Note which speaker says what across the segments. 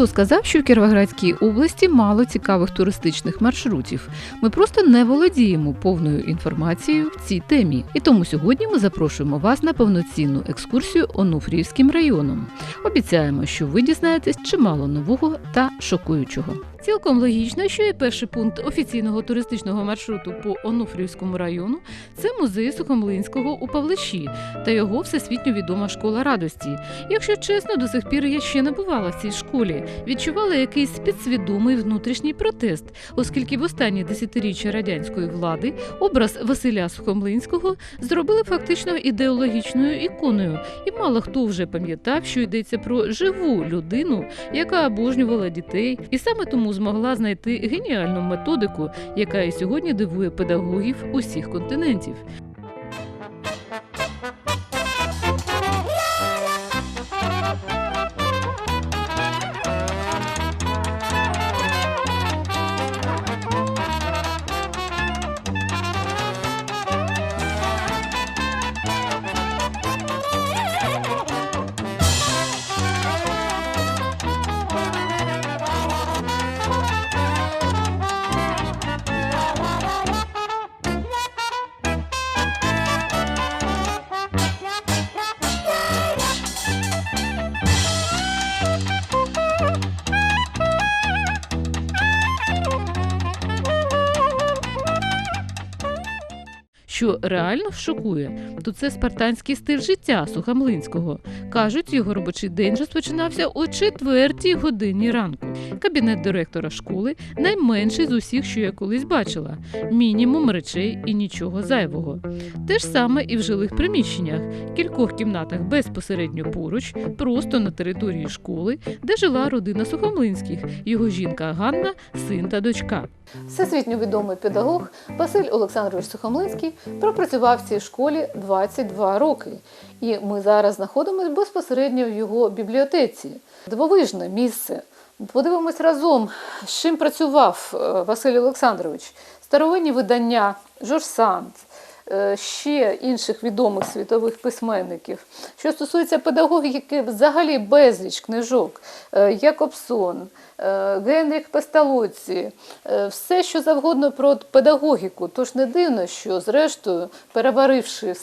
Speaker 1: Хто сказав, що в Кіровоградській області мало цікавих туристичних маршрутів? Ми просто не володіємо повною інформацією в цій темі. І тому сьогодні ми запрошуємо вас на повноцінну екскурсію Онуфріївським районом. Обіцяємо, що ви дізнаєтесь чимало нового та шокуючого. Цілком логічно, що і перший пункт офіційного туристичного маршруту по Онуфріївському району це музей Сухомлинського у Павлищі та його всесвітньо відома школа радості. Якщо чесно, до сих пір я ще не бувала в цій школі. Відчувала якийсь підсвідомий внутрішній протест, оскільки в останні десятиріччя радянської влади образ Василя Сухомлинського зробили фактично ідеологічною іконою, і мало хто вже пам'ятав, що йдеться про живу людину, яка обожнювала дітей, і саме тому змогла знайти геніальну методику, яка і сьогодні дивує педагогів усіх континентів. Що реально шокує, то це спартанський стиль життя Сухомлинського. Кажуть, його робочий день розпочинався о четвертій годині ранку. Кабінет директора школи найменший з усіх, що я колись бачила. Мінімум речей і нічого зайвого. Те ж саме і в жилих приміщеннях, кількох кімнатах безпосередньо поруч, просто на території школи, де жила родина Сухомлинських, його жінка Ганна, син та дочка. Всесвітньо відомий педагог Василь Олександрович Сухомлинський пропрацював в цій школі 22 роки. І ми зараз знаходимося безпосередньо в його бібліотеці. Дивовижне місце. Подивимось разом, з чим працював е, Василь Олександрович. Старовинні видання е, ще інших відомих світових письменників. Що стосується педагогіки, взагалі безліч книжок, Е, Якобсон, е, Генріх Песталоці, е, все, що завгодно про педагогіку. Тож не дивно, що, зрештою, переваривши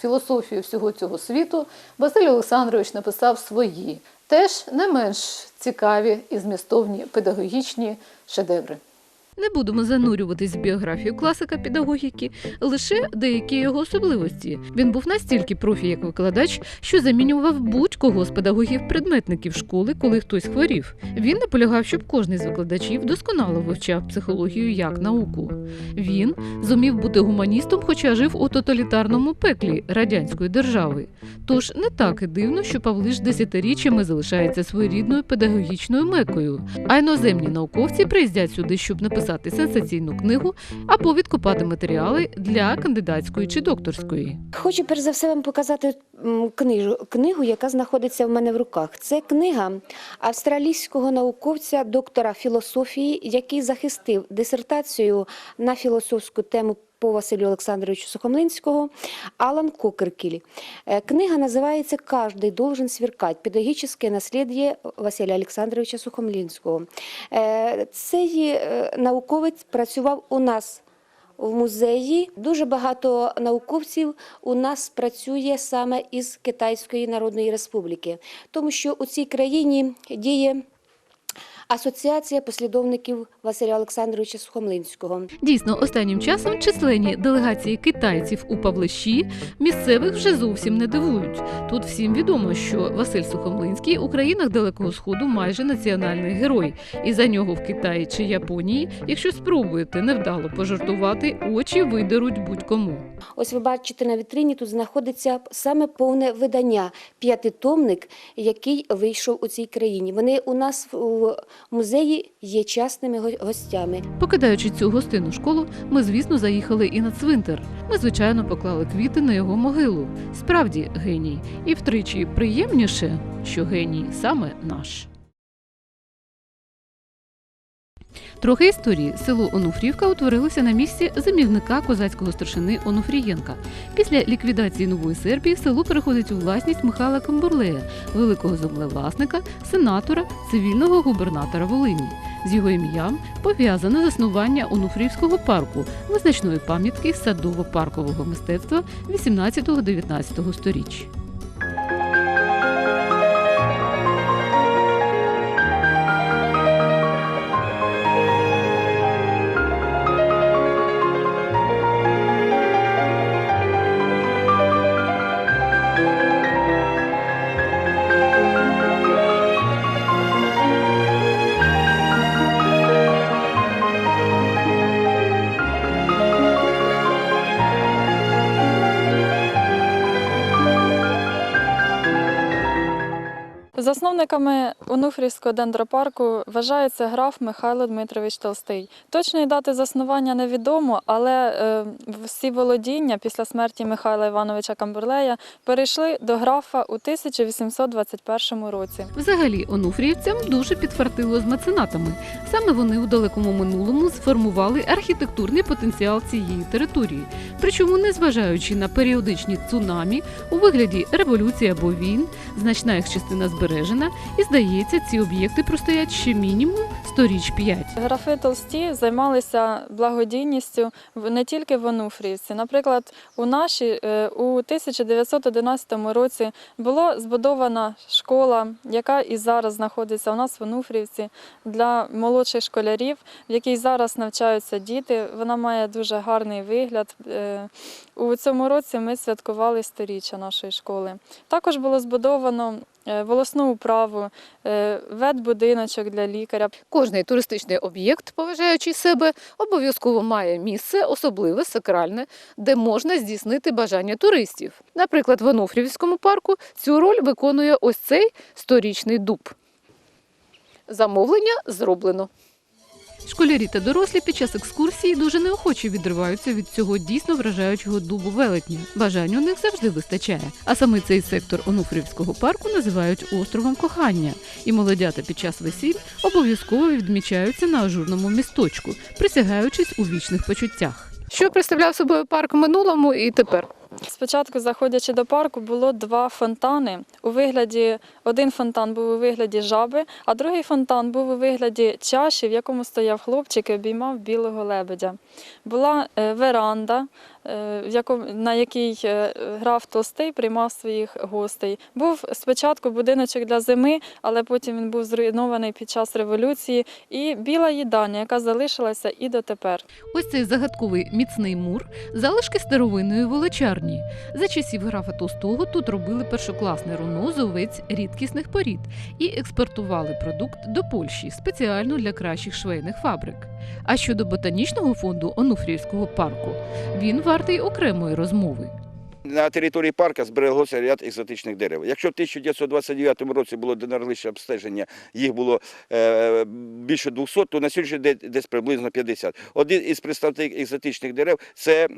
Speaker 1: філософію всього цього світу, Василь Олександрович написав свої, теж не менш цікаві і змістовні педагогічні шедеври. Не будемо занурюватись в біографію класика педагогіки, лише деякі його особливості. Він був настільки профі як викладач, що замінював будь-кого з педагогів-предметників школи, коли хтось хворів. Він наполягав, щоб кожен з викладачів досконало вивчав психологію як науку. Він зумів бути гуманістом, хоча жив у тоталітарному пеклі радянської держави. Тож не так і дивно, що Павлиш десятиріччями залишається своєрідною педагогічною мекою, а іноземні науковці приїздять сюди, щоб написати сенсаційну книгу або відкопати матеріали для кандидатської чи докторської.
Speaker 2: Хочу перш за все вам показати книжу, книгу, яка знаходиться в мене в руках. Це книга австралійського науковця, доктора філософії, який захистив дисертацію на філософську тему по Василю Олександровичу Сухомлинського Алан Кокеркіль. Е, Книга називається «Каждый должен сверкать. Педагогічне наслідє Василя Олександровича Сухомлинського». Е, Цей е, науковець працював у нас в музеї. Дуже багато науковців у нас працює саме із Китайської Народної Республіки, тому що у цій країні діє асоціація послідовників Василя Олександровича Сухомлинського.
Speaker 1: Дійсно, останнім часом численні делегації китайців у Павлищі місцевих вже зовсім не дивують. Тут всім відомо, що Василь Сухомлинський у країнах Далекого Сходу майже національний герой, і за нього в Китаї чи Японії, якщо спробуєте невдало пожартувати, очі видеруть будь-кому.
Speaker 2: Ось ви бачите на вітрині, тут знаходиться саме повне видання, п'ятитомник, який вийшов у цій країні. Вони у нас в музеї є частними гостями.
Speaker 1: Покидаючи цю гостинну школу, ми, звісно, заїхали і на цвинтар. Ми, звичайно, поклали квіти на його могилу. Справді геній, і втричі приємніше, що геній саме наш. Трохи історії. Село Онуфрівка утворилося на місці замівника козацького старшини Онуфрієнка. Після ліквідації нової Сербії село переходить у власність Михайла Камбурлея, великого землевласника, сенатора, цивільного губернатора Волині. З його ім'ям пов'язане заснування Онуфрівського парку, визначної пам'ятки садово-паркового мистецтва 18-19 сторіч.
Speaker 3: Засновниками Онуфрівського дендропарку вважається граф Михайло Дмитрович Толстий. Точної дати заснування невідомо, але е, всі володіння після смерті Михайла Івановича Камберлея перейшли до графа у 1821 році.
Speaker 1: Взагалі, онуфріївцям дуже підфартило з меценатами. Саме вони у далекому минулому сформували архітектурний потенціал цієї території. Причому, незважаючи на періодичні цунамі у вигляді революції або війн, значна їх частина збережена, і здається, ці об'єкти простоять ще мінімум сторіч п'ять.
Speaker 3: Графи Толсті займалися благодійністю не тільки в Онуфрівці. Наприклад, у нашій е, у 1911 році була збудована школа, яка і зараз знаходиться у нас в Онуфрівці для молодших школярів, в якій зараз навчаються діти. Вона має дуже гарний вигляд. Е, У цьому році ми святкували сторіччя нашої школи. Також було збудовано е, волосну управу, е, ветбудиночок для лікаря.
Speaker 1: Кожний туристичний об'єкт, поважаючи себе, обов'язково має місце особливе, сакральне, де можна здійснити бажання туристів. Наприклад, в Онуфрівському парку цю роль виконує ось цей сторічний дуб. Замовлення зроблено. Школярі та дорослі під час екскурсії дуже неохоче відриваються від цього дійсно вражаючого дубу велетня. Бажань у них завжди вистачає. А саме цей сектор Онуфрівського парку називають островом кохання. І молодята під час весіль обов'язково відмічаються на ажурному місточку, присягаючись у вічних почуттях. Що представляв собою парк минулому і тепер?
Speaker 3: Спочатку, заходячи до парку, було два фонтани. У вигляді один фонтан був у вигляді жаби, а другий фонтан був у вигляді чаші, в якому стояв хлопчик і обіймав білого лебедя. Була е, веранда, е, на якій е, граф Толстий приймав своїх гостей. Був спочатку будиночок для зими, але потім він був зруйнований під час революції. І біла їдальня, яка залишилася і дотепер.
Speaker 1: Ось цей загадковий міцний мур залишки старовинної волочарні. За часів графа Толстого тут робили першокласне руно з овець рідкісних порід і експортували продукт до Польщі спеціально для кращих швейних фабрик. А щодо ботанічного фонду Онуфріївського парку, він вартий окремої розмови.
Speaker 4: На території парка збереглося ряд екзотичних дерев. Якщо в 1929 році було денарлище обстеження, їх було е, більше 200, то на сьогоднішній день десь приблизно 50. Один із представників екзотичних дерев це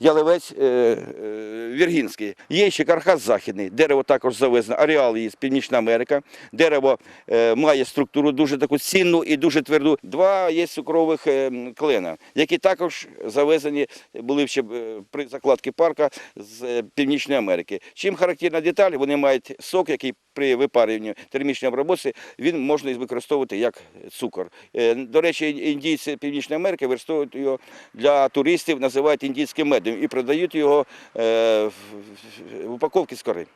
Speaker 4: ялевець е, е, віргінський. Є ще кархаз західний, дерево також завезено, аріал є з Північна Америка. Дерево е, має структуру дуже таку цінну і дуже тверду. Два є цукрових е, клена, які також завезені були ще е, при закладці парка з е, Північної Америки. Чим характерна деталь, вони мають сок, який при випарюванні термічної обробці він можна використовувати як цукор. Е, До речі, індійці Північної Америки використовують його для туристів, називають індійським медом і продають його е, в- упаковці з кори.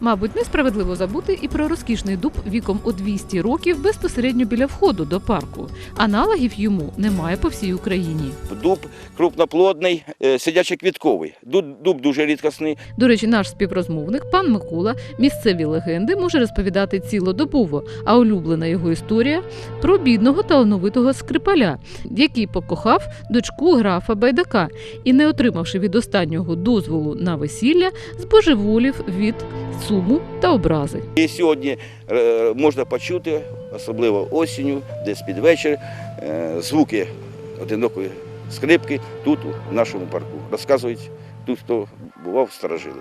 Speaker 1: Мабуть, несправедливо забути і про розкішний дуб віком у 200 років безпосередньо біля входу до парку. Аналогів йому немає по всій Україні.
Speaker 4: Дуб крупноплодний, е, сидячоквітковий. Дуб, дуб дуже рідкісний.
Speaker 1: До речі, наш співрозмовник, пан Микола, місцеві легенди може розповідати цілодобово, а улюблена його історія про бідного талановитого скрипаля, який покохав дочку графа Байдака і, не отримавши від останнього дозволу на весілля, збожеволів від суму та образи.
Speaker 4: І сьогодні е, можна почути, особливо осінню, десь під вечір, е, звуки одинокої скрипки тут, у нашому парку. Розказують тут, хто бував, старожили.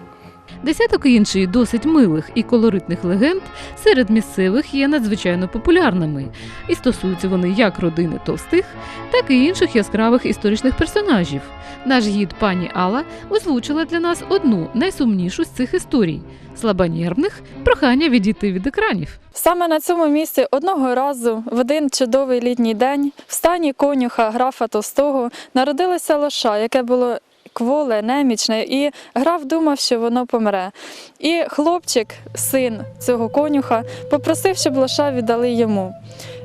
Speaker 1: Десяток інших досить милих і колоритних легенд серед місцевих є надзвичайно популярними, і стосуються вони як родини товстих, так і інших яскравих історичних персонажів. Наш гід пані Алла озвучила для нас одну найсумнішу з цих історій слабонервних прохання відійти від екранів.
Speaker 3: Саме на цьому місці одного разу в один чудовий літній день в стані конюха графа Толстого народилося лоша, яке було кволе, немічне, і граф думав, що воно помре. І хлопчик, син цього конюха, попросив, щоб лоша віддали йому.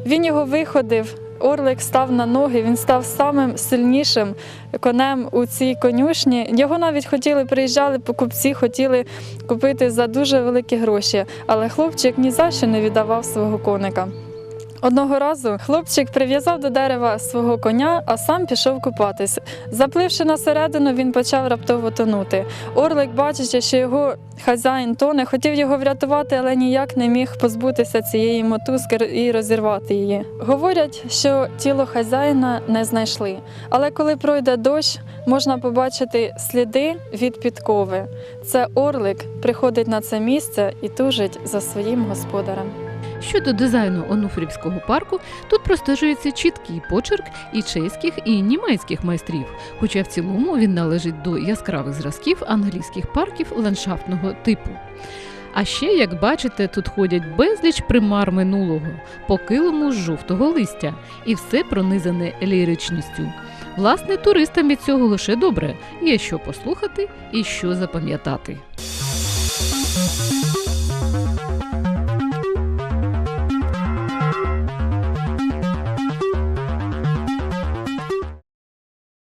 Speaker 3: Він його виходив. Орлик став на ноги, він став самим сильнішим конем у цій конюшні. Його навіть хотіли, приїжджали покупці, хотіли купити за дуже великі гроші, але хлопчик ні за що не віддавав свого коника. Одного разу хлопчик прив'язав до дерева свого коня, а сам пішов купатись. Запливши на середину, він почав раптово тонути. Орлик, бачачи, що його хазяїн тоне, хотів його врятувати, але ніяк не міг позбутися цієї мотузки і розірвати її. Говорять, що тіло хазяїна не знайшли, але коли пройде дощ, можна побачити сліди від підкови. Це орлик приходить на це місце і тужить за своїм господарем.
Speaker 1: Щодо дизайну Онуфрівського парку, тут простежується чіткий почерк і чеських, і німецьких майстрів, хоча в цілому він належить до яскравих зразків англійських парків ландшафтного типу. А ще, як бачите, тут ходять безліч примар минулого, по килиму з жовтого листя, і все пронизане ліричністю. Власне, туристам від цього лише добре, є що послухати і що запам'ятати.